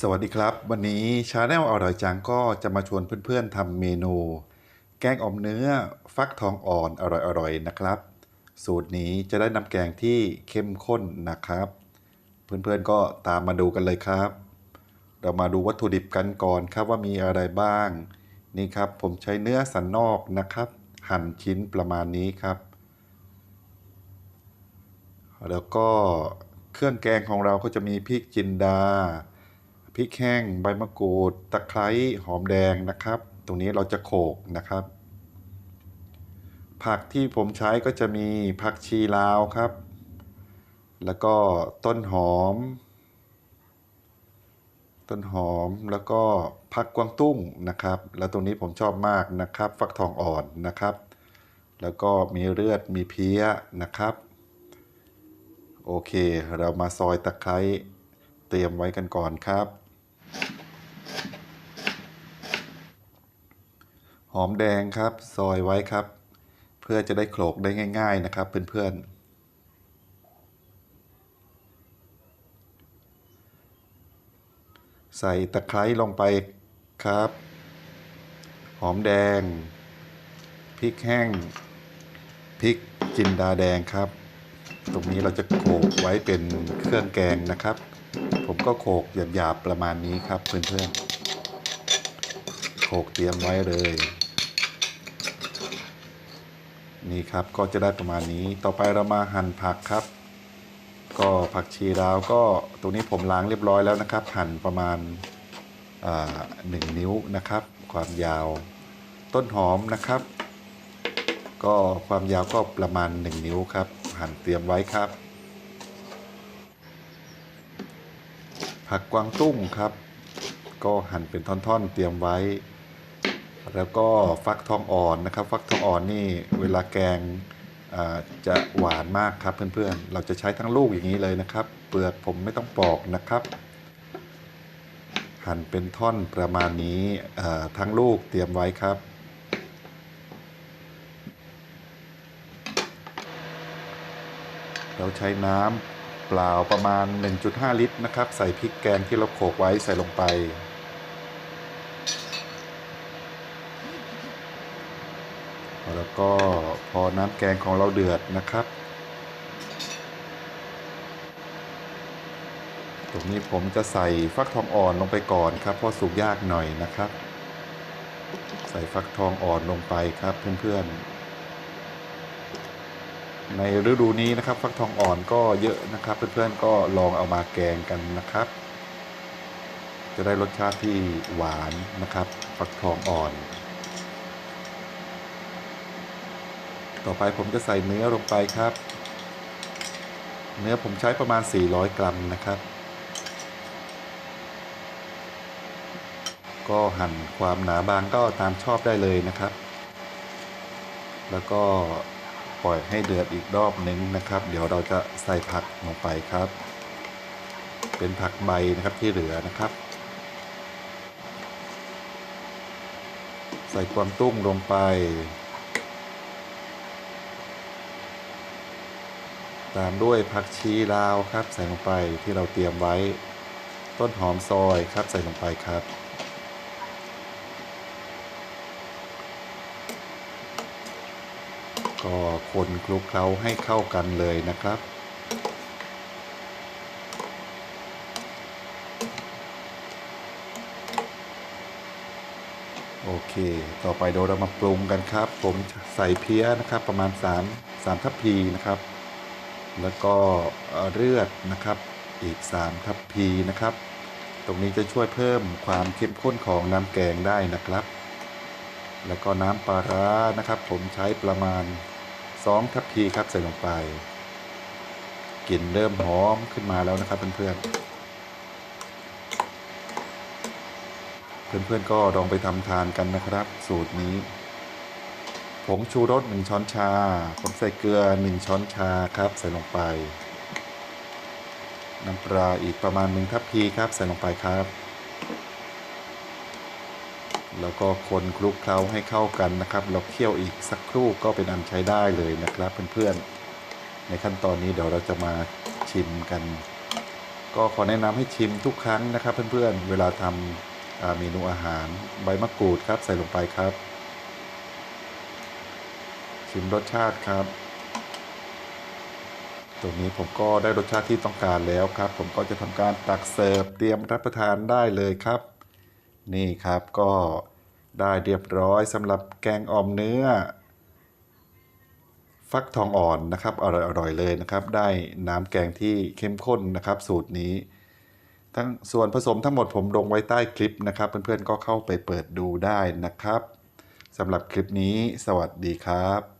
สวัสดีครับ วันนี้ชาแนลอร่อยจังก็จะมาชวนเพื่อนๆทำเมนู แกงอ่อมเนื้อฟักทองอ่อนอร่อยๆนะครับ สูตรนี้จะได้น้ำแกงที่เข้มข้นนะครับ เพื่อนๆก็ตามมาดูกันเลยครับ เรามาดูวัตถุดิบกันก่อนครับว่ามีอะไรบ้าง นี่ครับผมใช้เนื้อสันนอกนะครับ หั่นชิ้นประมาณนี้ครับ แล้วก็เครื่องแกงของเราก็จะมีพริกจินดา พริกแห้ง ใบมะกรูด ตะไคร้หอมแดงนะครับ ตรงนี้เราจะโขกนะครับ ผักที่ผมใช้ก็จะมีผักชีลาวครับ แล้วก็ต้นหอม ต้นหอมแล้วก็ผักกวางตุ้งนะครับ แล้วตรงนี้ผมชอบมากนะครับ ฟักทองอ่อนนะครับ แล้วก็มีเลือดมีเพี้ยนะครับโอเค เรามาซอยตะไคร้เตรียมไว้กันก่อนครับ หอมแดงครับ ซอยไว้ครับ เพื่อจะได้โขลกได้ง่าย ๆนะครับ เพื่อนๆใส่ตะไคร้ลงไปครับ หอมแดง พริกแห้ง พริกจินดาแดงครับ ตรงนี้เราจะโขลกไว้เป็นเครื่องแกงนะครับ ก็โขกหยาบๆประมาณนี้ครับเพื่อนๆโขกเตรียมไว้เลย นี่ครับก็จะได้ประมาณนี้ต่อไปเรามาหั่นผักครับ ก็ผักชีลาวก็ตรงนี้ผมล้างเรียบร้อยแล้วนะครับ หั่นประมาณหนึ่งนิ้วนะครับ ความยาวต้นหอมนะครับ ก็ความยาวก็ประมาณ 1 นิ้วครับ หั่นเตรียมไว้ครับ ผักกวางตุ้งครับ ก็หั่นเป็นท่อนๆ เตรียมไว้ แล้วก็ฟักทองอ่อนนะครับ ฟักทองอ่อนนี่เวลาแกงจะหวานมากครับเพื่อนๆ เราจะใช้ทั้งลูกอย่างนี้เลยนะครับ เปลือกผมไม่ต้องปอกนะครับ หั่นเป็นท่อนประมาณนี้ทั้งลูกเตรียมไว้ครับ เราใช้น้ำ เปล่าประมาณ 1.5 ลิตรนะครับ ใส่พริกแกงที่เราโขลกไว้ใส่ลงไป แล้วก็พอน้ำแกงของเราเดือดนะครับ ตรงนี้ผมจะใส่ฟักทองอ่อนลงไปก่อนครับ เพราะสุกยากหน่อยนะครับ ใส่ฟักทองอ่อนลงไปครับเพื่อนๆ ในฤดูนี้นะครับฟักทองอ่อนก็เยอะนะครับ เพื่อนๆก็ลองเอามาแกงกันนะครับ จะได้รสชาติที่หวานนะครับ ฟักทองอ่อน ต่อไปผมจะใส่เนื้อลงไปครับ เนื้อผมใช้ประมาณ 400 กรัมนะครับ ก็หั่นความหนาบางก็ตามชอบได้เลยนะครับ แล้วก็ ปล่อยให้เดือดอีกรอบนึงนะครับ เดี๋ยวเราจะใส่ผักลงไปครับ เป็นผักใบนะครับที่เหลือนะครับ ใส่ความตุ้งลงไป ตามด้วยผักชีลาวครับ ใส่ลงไปที่เราเตรียมไว้ ต้นหอมซอยครับใส่ลงไปครับ ก็คนคลุกเคล้าให้เข้ากันเลยนะครับ โอเค ต่อไปเดี๋ยวเรามาปรุงกันครับ ผมใส่เพี้ยนะครับ ประมาณ 3 3 ทัพพีนะครับ แล้วก็เลือดนะครับอีก 3 ทัพพีนะครับ ตรงนี้จะช่วยเพิ่มความเข้มข้นของน้ำแกงได้นะครับแล้วก็น้ำปลาร้านะครับ ผมใช้ประมาณ 2 ทัพพีครับใส่ลงไปกลิ่นเริ่มหอมขึ้นมาแล้วนะครับเพื่อนๆ เพื่อนๆก็ลองไปทำทานกันนะครับ สูตรนี้ ผงชูรส 1 ช้อนชา ผมใส่เกลือ 1 ช้อนชาครับใส่ลงไป น้ำปลาอีกประมาณ 1 ทัพพีครับใส่ลงไปครับ แล้วก็คนคลุกเคล้าให้เข้ากันนะครับ เราเคี่ยวอีกสักครู่ก็เป็นอันใช้ได้เลยนะครับเพื่อนๆ ในขั้นตอนนี้เดี๋ยวเราจะมาชิมกัน ก็ขอแนะนำให้ชิมทุกครั้งนะครับ เพื่อนๆ เวลาทำอ่าเมนูอาหารใบมะกรูดครับ ใส่ลงไปครับ ชิมรสชาติครับ ตรงนี้ผมก็ได้รสชาติที่ต้องการแล้วครับ ผมก็จะทำการตักเสิร์ฟเตรียมรับประทานได้เลยครับ นี่ครับก็ได้เรียบร้อยสำหรับแกงอ่อมเนื้อ ฟักทองอ่อนนะครับอร่อยๆเลยนะครับ ได้น้ำแกงที่เข้มข้นนะครับ สูตรนี้ ทั้งส่วนผสมทั้งหมดผมลงไว้ใต้คลิปนะครับ เพื่อนๆก็เข้าไปเปิดดูได้นะครับสำหรับคลิปนี้ สวัสดีครับ